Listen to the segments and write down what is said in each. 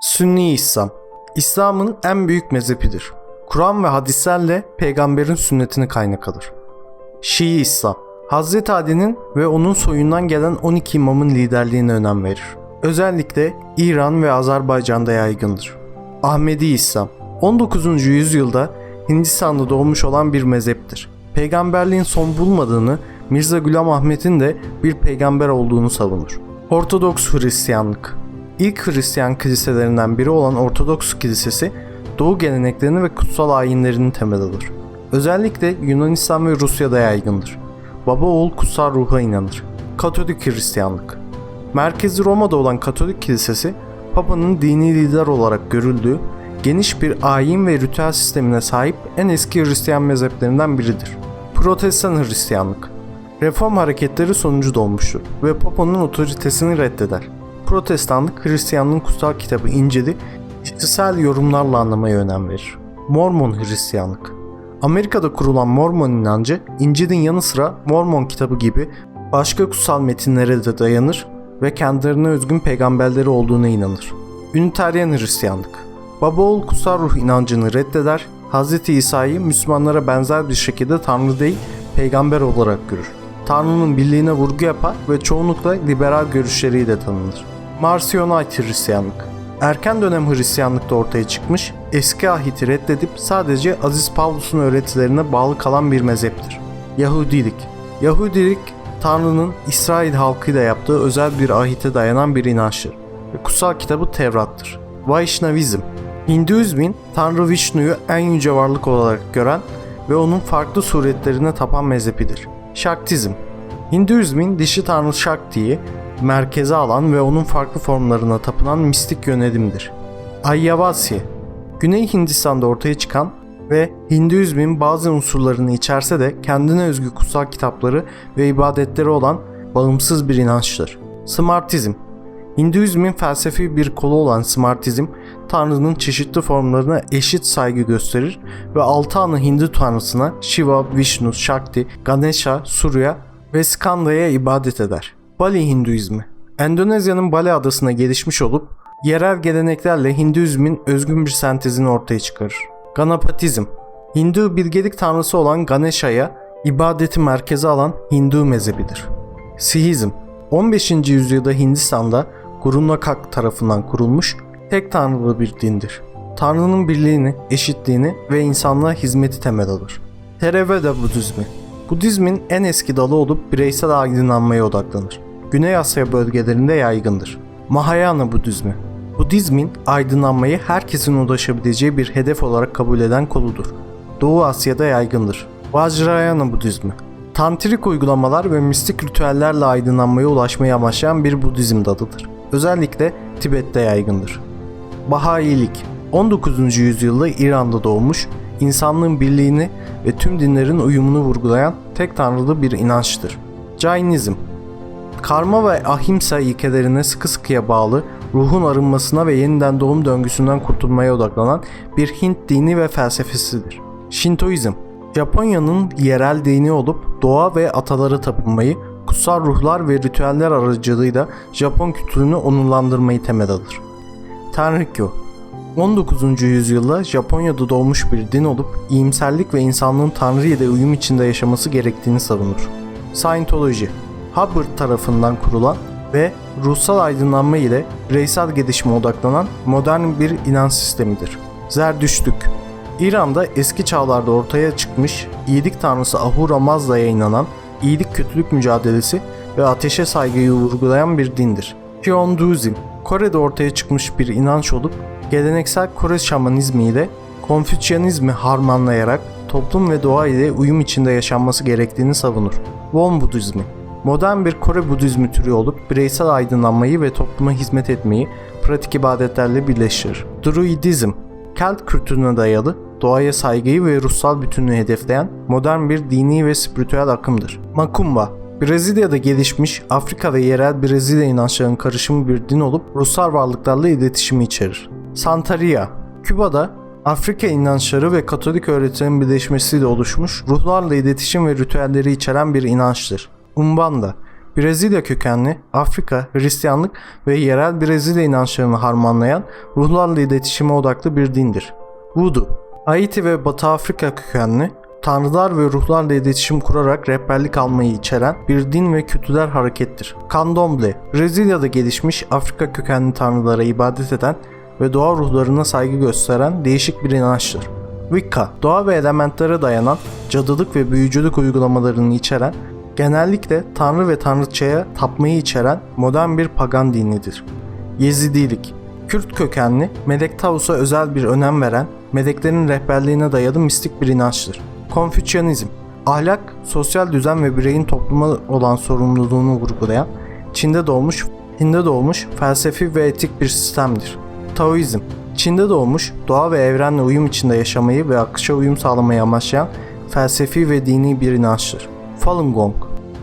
Sünni İslam İslam'ın en büyük mezhepidir. Kur'an ve hadislerle peygamberin sünnetini kaynak alır. Şii İslam Hazreti Ali'nin ve onun soyundan gelen 12 imamın liderliğine önem verir. Özellikle İran ve Azerbaycan'da yaygındır. Ahmedi İslam 19. yüzyılda Hindistan'da doğmuş olan bir mezheptir. Peygamberliğin son bulmadığını, Mirza Gülam Ahmet'in de bir peygamber olduğunu savunur. Ortodoks Hristiyanlık İlk Hristiyan kiliselerinden biri olan Ortodoks Kilisesi, Doğu geleneklerini ve kutsal ayinlerini temel alır. Özellikle Yunanistan ve Rusya'da yaygındır. Baba oğul kutsal ruha inanır. Katolik Hristiyanlık Merkezi Roma'da olan Katolik Kilisesi, Papa'nın dini lider olarak görüldüğü, geniş bir ayin ve ritüel sistemine sahip en eski Hristiyan mezheplerinden biridir. Protestan Hristiyanlık Reform hareketleri sonucu doğmuştur ve Papa'nın otoritesini reddeder. Protestanlık Hristiyanlığın kutsal kitabı İncil'i kişisel yorumlarla anlamaya önem verir. Mormon Hristiyanlık Amerika'da kurulan Mormon inancı İncil'in yanı sıra Mormon kitabı gibi başka kutsal metinlere de dayanır ve kendilerine özgün peygamberleri olduğuna inanır. Üniteryen Hristiyanlık Baba oğul kutsal ruh inancını reddeder, Hz. İsa'yı Müslümanlara benzer bir şekilde Tanrı değil, peygamber olarak görür. Tanrı'nın birliğine vurgu yapar ve çoğunlukla liberal görüşleriyle tanınır. Marcionite Hristiyanlık Erken dönem Hristiyanlıkta ortaya çıkmış, eski ahiti reddedip sadece Aziz Pavlus'un öğretilerine bağlı kalan bir mezheptir. Yahudilik Yahudilik, Tanrı'nın İsrail halkıyla yaptığı özel bir ahite dayanan bir inançtır ve kutsal kitabı Tevrat'tır. Vaişnavizm Hinduizmin Tanrı Vishnu'yu en yüce varlık olarak gören ve onun farklı suretlerine tapan mezhepidir. Şaktizm Hinduizmin dişi tanrı Shakti'yi merkeze alan ve onun farklı formlarına tapınan mistik yönelimdir. Ayyavasya Güney Hindistan'da ortaya çıkan ve Hinduizmin bazı unsurlarını içerse de kendine özgü kutsal kitapları ve ibadetleri olan bağımsız bir inançtır. Smartizm Hinduizmin felsefi bir kolu olan Smartizm, Tanrı'nın çeşitli formlarına eşit saygı gösterir ve altı ana Hindu tanrısına Shiva, Vishnu, Shakti, Ganesha, Surya ve Skanda'ya ibadet eder. Bali Hinduizmi Endonezya'nın Bali adasına gelişmiş olup yerel geleneklerle Hinduizmin özgün bir sentezini ortaya çıkarır. Ganapatizm Hindu bilgelik tanrısı olan Ganesha'ya ibadeti merkeze alan Hindu mezhebidir. Sihizm 15. yüzyılda Hindistan'da Guru Nanak tarafından kurulmuş tek tanrılı bir dindir. Tanrı'nın birliğini, eşitliğini ve insanlığa hizmeti temel alır. Theravada Budizmi Budizmin en eski dalı olup bireysel aydınlanmaya odaklanır. Güney Asya bölgelerinde yaygındır. Mahayana Budizmi Budizmin aydınlanmayı herkesin ulaşabileceği bir hedef olarak kabul eden koludur. Doğu Asya'da yaygındır. Vajrayana Budizmi Tantrik uygulamalar ve mistik ritüellerle aydınlanmaya ulaşmayı amaçlayan bir Budizm dalıdır. Özellikle Tibet'te yaygındır. Bahailik 19. yüzyılda İran'da doğmuş, insanlığın birliğini ve tüm dinlerin uyumunu vurgulayan tek tanrılı bir inançtır. Jainizm Karma ve ahimsa ilkelerine sıkı sıkıya bağlı, ruhun arınmasına ve yeniden doğum döngüsünden kurtulmaya odaklanan bir Hint dini ve felsefesidir. Shintoizm Japonya'nın yerel dini olup doğa ve atalara tapınmayı, kutsal ruhlar ve ritüeller aracılığıyla Japon kültürünü onurlandırmayı temel alır. Tenrikyo 19. yüzyılda Japonya'da doğmuş bir din olup iyimserlik ve insanlığın Tanrı ile uyum içinde yaşaması gerektiğini savunur. Scientology Hubbard tarafından kurulan ve ruhsal aydınlanma ile bireysel gelişime odaklanan modern bir inanç sistemidir. Zerdüştlük İran'da eski çağlarda ortaya çıkmış iyilik tanrısı Ahura Mazda'ya inanan iyilik kötülük mücadelesi ve ateşe saygıyı vurgulayan bir dindir. Hyonduizm Kore'de ortaya çıkmış bir inanç olup geleneksel Kore şamanizmi ile Konfüçyanizmi harmanlayarak toplum ve doğa ile uyum içinde yaşanması gerektiğini savunur. Won Budizmi Modern bir Kore Budizmi türü olup bireysel aydınlanmayı ve topluma hizmet etmeyi pratik ibadetlerle birleştirir. Druidizm Kelt kültürüne dayalı, doğaya saygıyı ve ruhsal bütünlüğü hedefleyen modern bir dini ve spiritüel akımdır. Macumba Brezilya'da gelişmiş Afrika ve yerel Brezilya inançlarının karışımı bir din olup ruhsal varlıklarla iletişimi içerir. Santeria Küba'da Afrika inançları ve Katolik öğretilerin birleşmesiyle oluşmuş ruhlarla iletişim ve ritüelleri içeren bir inançtır. Umbanda Brezilya kökenli, Afrika, Hristiyanlık ve yerel Brezilya inançlarını harmanlayan ruhlarla iletişime odaklı bir dindir. Voodoo, Haiti ve Batı Afrika kökenli, tanrılar ve ruhlarla iletişim kurarak rehberlik almayı içeren bir din ve kültürel harekettir. Candomblé, Brezilya'da gelişmiş Afrika kökenli tanrılara ibadet eden ve doğa ruhlarına saygı gösteren değişik bir inançtır. Wicca, doğa ve elementlere dayanan cadılık ve büyücülük uygulamalarını içeren, genellikle tanrı ve tanrıçaya tapmayı içeren modern bir pagan dinidir. Yezidilik, Kürt kökenli, Melek Tavus'a özel bir önem veren, meleklerin rehberliğine dayalı mistik bir inançtır. Konfüçyanizm, ahlak, sosyal düzen ve bireyin topluma olan sorumluluğunu vurgulayan, Çin'de doğmuş, Hind'de doğmuş felsefi ve etik bir sistemdir. Taoizm, Çin'de doğmuş, doğa ve evrenle uyum içinde yaşamayı ve akışa uyum sağlamayı amaçlayan felsefi ve dini bir inançtır. Falun Gong,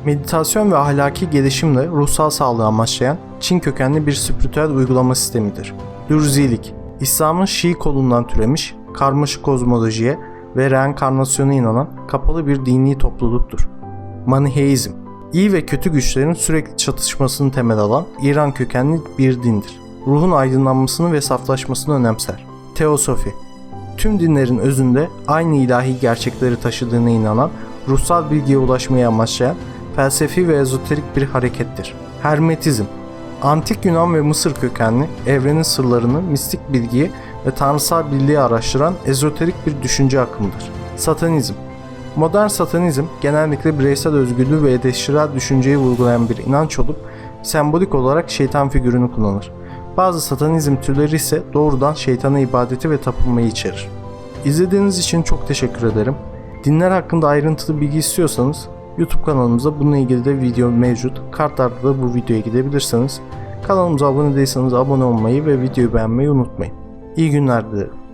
meditasyon ve ahlaki gelişimle ruhsal sağlığı amaçlayan Çin kökenli bir spiritüel uygulama sistemidir. Dürzilik, İslam'ın Şii kolundan türemiş, karmaşık kozmolojiye ve reenkarnasyona inanan kapalı bir dini topluluktur. Maniheizm, iyi ve kötü güçlerin sürekli çatışmasını temel alan İran kökenli bir dindir. Ruhun aydınlanmasını ve saflaşmasını önemser. Teosofi, tüm dinlerin özünde aynı ilahi gerçekleri taşıdığına inanan, ruhsal bilgiye ulaşmayı amaçlayan felsefi ve ezoterik bir harekettir. Hermetizm, Antik Yunan ve Mısır kökenli, evrenin sırlarını, mistik bilgiyi ve tanrısal birliği araştıran ezoterik bir düşünce akımıdır. Satanizm, Modern satanizm genellikle bireysel özgürlüğü ve eleştirel düşünceyi vurgulayan bir inanç olup sembolik olarak şeytan figürünü kullanır. Bazı satanizm türleri ise doğrudan şeytana ibadeti ve tapınmayı içerir. İzlediğiniz için çok teşekkür ederim. Dinler hakkında ayrıntılı bilgi istiyorsanız YouTube kanalımızda bununla ilgili de video mevcut. Kartlarda da bu videoya gidebilirsiniz. Kanalımıza abone değilseniz abone olmayı ve videoyu beğenmeyi unutmayın. İyi günler dilerim.